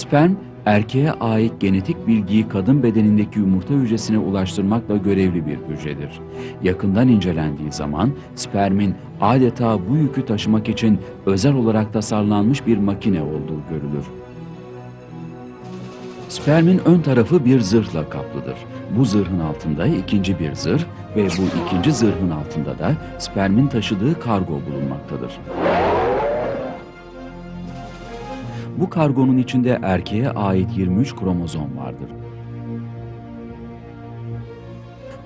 Sperm, erkeğe ait genetik bilgiyi kadın bedenindeki yumurta hücresine ulaştırmakla görevli bir hücredir. Yakından incelendiği zaman spermin adeta bu yükü taşımak için özel olarak tasarlanmış bir makine olduğu görülür. Spermin ön tarafı bir zırhla kaplıdır. Bu zırhın altında ikinci bir zırh ve bu ikinci zırhın altında da spermin taşıdığı kargo bulunmaktadır. Bu kargonun içinde erkeğe ait 23 kromozom vardır.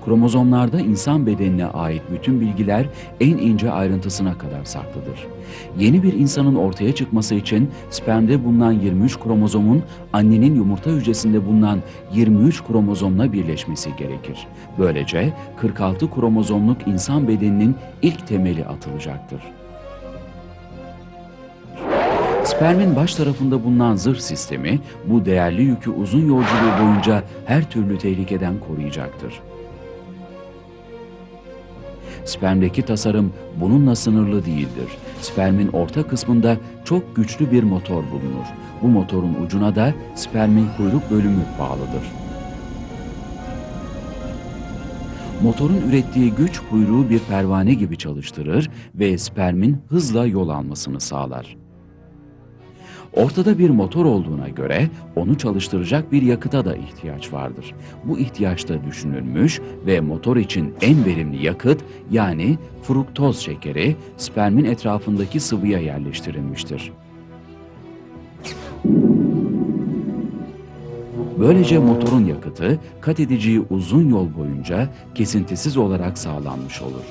Kromozomlarda insan bedenine ait bütün bilgiler en ince ayrıntısına kadar saklıdır. Yeni bir insanın ortaya çıkması için spermde bulunan 23 kromozomun annenin yumurta hücresinde bulunan 23 kromozomla birleşmesi gerekir. Böylece 46 kromozomluk insan bedeninin ilk temeli atılacaktır. Spermin baş tarafında bulunan zırh sistemi bu değerli yükü uzun yolculuğu boyunca her türlü tehlikeden koruyacaktır. Spermdeki tasarım bununla sınırlı değildir. Spermin orta kısmında çok güçlü bir motor bulunur. Bu motorun ucuna da spermin kuyruk bölümü bağlıdır. Motorun ürettiği güç kuyruğu bir pervane gibi çalıştırır ve spermin hızla yol almasını sağlar. Ortada bir motor olduğuna göre onu çalıştıracak bir yakıta da ihtiyaç vardır. Bu ihtiyaç da düşünülmüş ve motor için en verimli yakıt yani fruktoz şekeri spermin etrafındaki sıvıya yerleştirilmiştir. Böylece motorun yakıtı kat edeceği uzun yol boyunca kesintisiz olarak sağlanmış olur.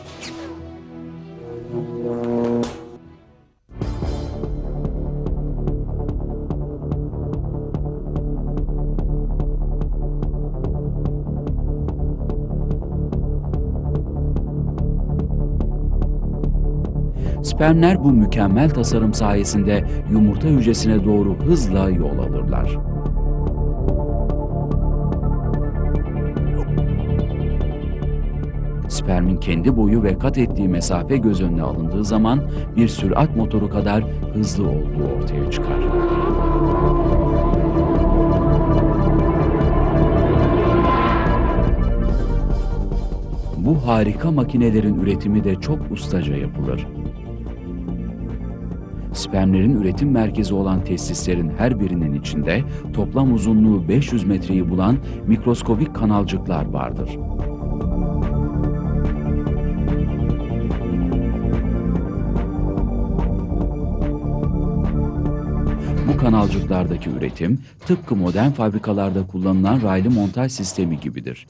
Spermler bu mükemmel tasarım sayesinde yumurta hücresine doğru hızla yol alırlar. Spermin kendi boyu ve kat ettiği mesafe göz önüne alındığı zaman bir sürat motoru kadar hızlı olduğu ortaya çıkar. Bu harika makinelerin üretimi de çok ustaca yapılır. Spermlerin üretim merkezi olan tesislerin her birinin içinde toplam uzunluğu 500 metreyi bulan mikroskobik kanalcıklar vardır. Bu kanalcıklardaki üretim tıpkı modern fabrikalarda kullanılan raylı montaj sistemi gibidir.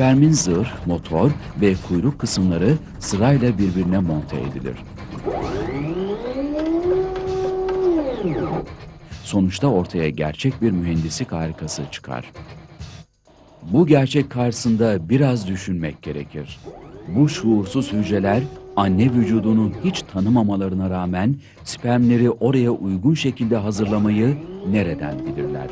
Spermin zırh, motor ve kuyruk kısımları sırayla birbirine monte edilir. Sonuçta ortaya gerçek bir mühendislik harikası çıkar. Bu gerçek karşısında biraz düşünmek gerekir. Bu şuursuz hücreler anne vücudunu hiç tanımamalarına rağmen spermleri oraya uygun şekilde hazırlamayı nereden bilirler?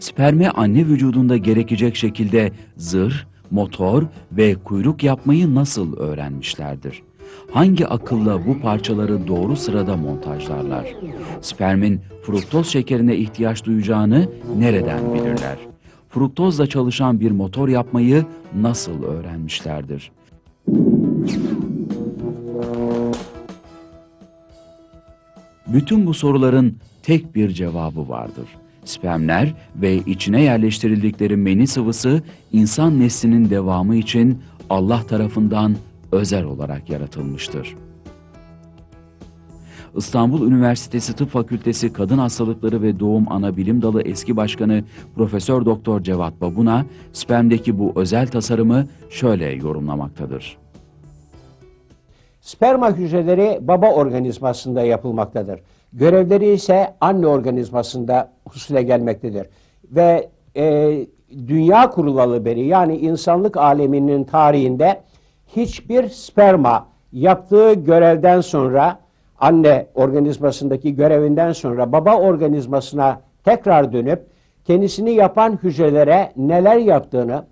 Sperme anne vücudunda gerekecek şekilde zırh, motor ve kuyruk yapmayı nasıl öğrenmişlerdir? Hangi akılla bu parçaları doğru sırada montajlarlar? Spermin fruktoz şekerine ihtiyaç duyacağını nereden bilirler? Fruktozla çalışan bir motor yapmayı nasıl öğrenmişlerdir? Bütün bu soruların tek bir cevabı vardır. Spermler ve içine yerleştirildikleri meni sıvısı insan neslinin devamı için Allah tarafından özel olarak yaratılmıştır. İstanbul Üniversitesi Tıp Fakültesi Kadın Hastalıkları ve Doğum Ana Bilim Dalı eski başkanı Profesör Doktor Cevat Babuna spermdeki bu özel tasarımı şöyle yorumlamaktadır. Sperma hücreleri baba organizmasında yapılmaktadır. Görevleri ise anne organizmasında husule gelmektedir. Ve e, dünya kurulalı beri yani insanlık aleminin tarihinde hiçbir sperma yaptığı görevden sonra anne organizmasındaki görevinden sonra baba organizmasına tekrar dönüp kendisini yapan hücrelere neler yaptığını,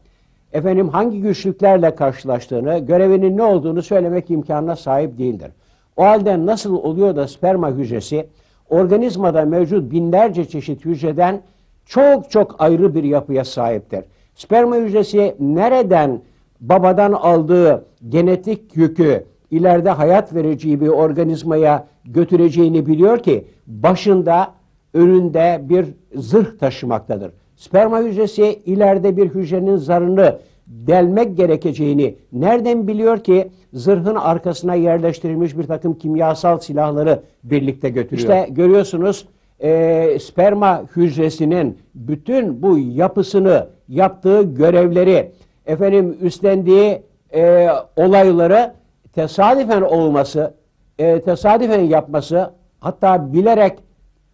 efendim hangi güçlüklerle karşılaştığını, görevinin ne olduğunu söylemek imkanına sahip değildir. O halde nasıl oluyor da sperma hücresi organizmada mevcut binlerce çeşit hücreden çok çok ayrı bir yapıya sahiptir. Sperma hücresi nereden babadan aldığı genetik yükü ileride hayat vereceği bir organizmaya götüreceğini biliyor ki başında önünde bir zırh taşımaktadır. Sperma hücresi ileride bir hücrenin zarını delmek gerekeceğini nereden biliyor ki zırhın arkasına yerleştirilmiş bir takım kimyasal silahları birlikte götürüyor. İşte görüyorsunuz e, sperma hücresinin bütün bu yapısını, yaptığı görevleri, efendim üstlendiği e, olayları tesadüfen olması, e, tesadüfen yapması, hatta bilerek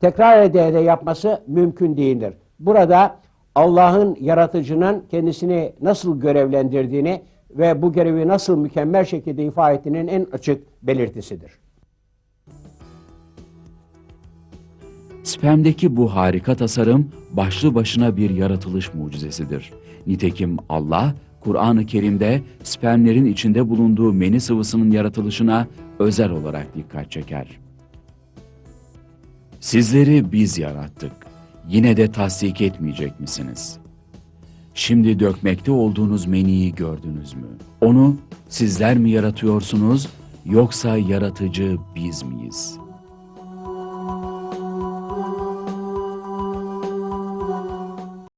tekrar ede yapması mümkün değildir. Burada Allah'ın yaratıcının kendisini nasıl görevlendirdiğini ve bu görevi nasıl mükemmel şekilde ifa ettiğinin en açık belirtisidir. Spermdeki bu harika tasarım başlı başına bir yaratılış mucizesidir. Nitekim Allah, Kur'an-ı Kerim'de spermlerin içinde bulunduğu meni sıvısının yaratılışına özel olarak dikkat çeker. Sizleri biz yarattık. Yine de tasdik etmeyecek misiniz? Şimdi dökmekte olduğunuz meniyi gördünüz mü? Onu sizler mi yaratıyorsunuz yoksa yaratıcı biz miyiz?''